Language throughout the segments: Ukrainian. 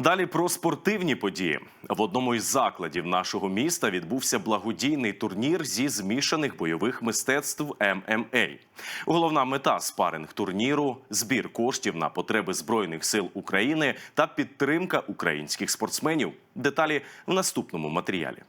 Далі про спортивні події. В одному із закладів нашого міста відбувся благодійний турнір зі змішаних бойових мистецтв ММА. Головна мета спаринг турніру збір коштів на потреби збройних сил України та підтримка українських спортсменів. Деталі в наступному матеріалі.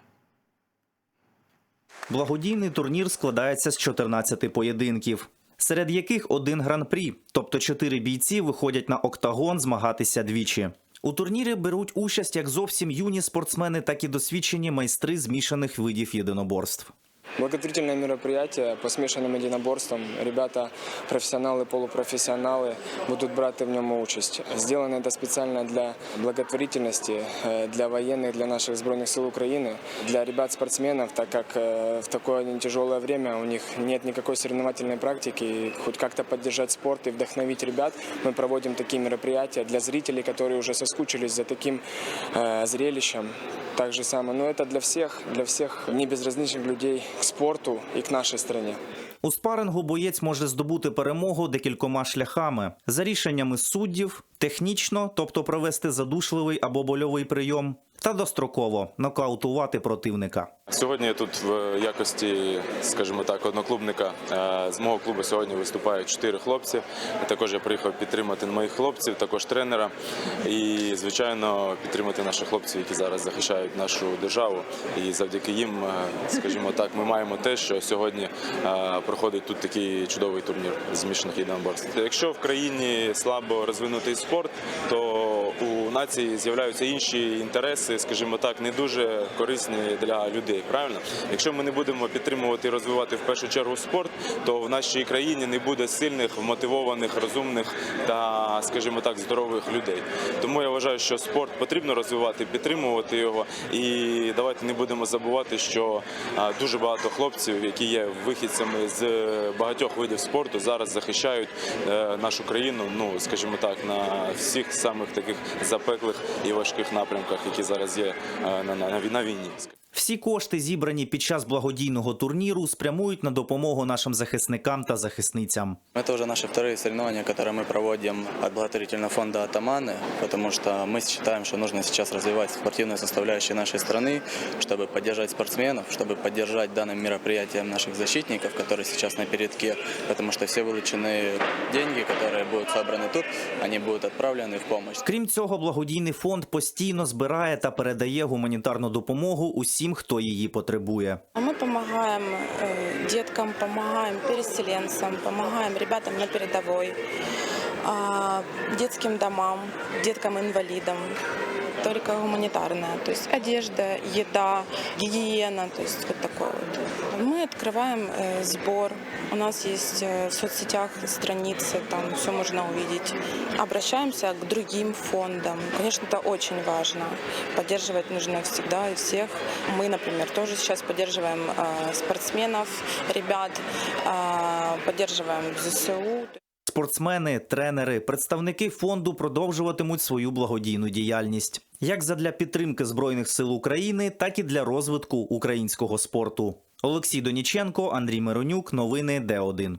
Благодійний турнір складається з 14 поєдинків, серед яких один гран-прі, тобто чотири бійці виходять на октагон змагатися двічі. У турнірі беруть участь як зовсім юні спортсмени, так і досвідчені майстри змішаних видів єдиноборств. Благотворительное мероприятие по смешанным единоборствам. Ребята, профессионалы, полупрофессионалы будут брать в нем участь. Сделано это специально для благотворительности, э, для военных, для наших сбройных сил Украины, для ребят-спортсменов, так как э, в такое тяжелое время у них нет никакой соревновательной практики. И хоть как-то поддержать спорт и вдохновить ребят, мы проводим такие мероприятия для зрителей, которые уже соскучились за таким э, зрелищем. Так же самое. Но это для всех, для всех небезразличных людей спорту и к нашей стране. У спарингу боєць може здобути перемогу декількома шляхами за рішеннями суддів, технічно, тобто провести задушливий або больовий прийом, та достроково нокаутувати противника. Сьогодні я тут в якості, скажімо так, одноклубника Е, з мого клубу сьогодні виступають чотири хлопці. Також я приїхав підтримати моїх хлопців, також тренера і, звичайно, підтримати наших хлопців, які зараз захищають нашу державу. І завдяки їм, е, скажімо так, ми маємо те, що сьогодні е, проходить тут такий чудовий турнір змішаних єдиноборств. Якщо в країні слабо розвинутий спорт, то нації з'являються інші інтереси, скажімо так, не дуже корисні для людей. Правильно, якщо ми не будемо підтримувати і розвивати в першу чергу спорт, то в нашій країні не буде сильних, вмотивованих, розумних та, скажімо так, здорових людей. Тому я вважаю, що спорт потрібно розвивати, підтримувати його. І давайте не будемо забувати, що дуже багато хлопців, які є вихідцями з багатьох видів спорту, зараз захищають е, нашу країну. Ну скажімо так, на всіх самих таких запеклих і важких напрямках, які зараз є е, на, війні. Всі кошти, зібрані під час благодійного турніру, спрямують на допомогу нашим захисникам та захисницям. Это уже наши вторые соревнования, которые мы проводим от благотворительного фонда «Атаманы», потому что мы считаем, что нужно сейчас развивать спортивную составляющую нашей страны, чтобы поддержать спортсменов, чтобы поддержать данным мероприятием наших защитников, которые сейчас на передке, потому что все вылученные деньги, которые будут собраны тут, они будут отправлены в помощь. Крім цього, благодійний фонд постійно збирає та передає гуманітарну допомогу усім, хто її потребує. А допомагаємо діткам, допомагаємо переселенцям, допомагаємо ребятам на передовой, а, детским домам, деткам-инвалидам. Только гуманитарная, то есть одежда, еда, гигиена, то есть вот такое вот. Мы открываем э, сбор, у нас есть э, в соцсетях страницы, там все можно увидеть. Обращаемся к другим фондам. Конечно, это очень важно. Поддерживать нужно всегда и всех. Мы, например, тоже сейчас поддерживаем э, спортсменов, ребят, э, поддерживаем ЗСУ. Спортсмени, тренери, представники фонду продовжуватимуть свою благодійну діяльність як задля підтримки збройних сил України, так і для розвитку українського спорту. Олексій Доніченко, Андрій Миронюк, новини Д1.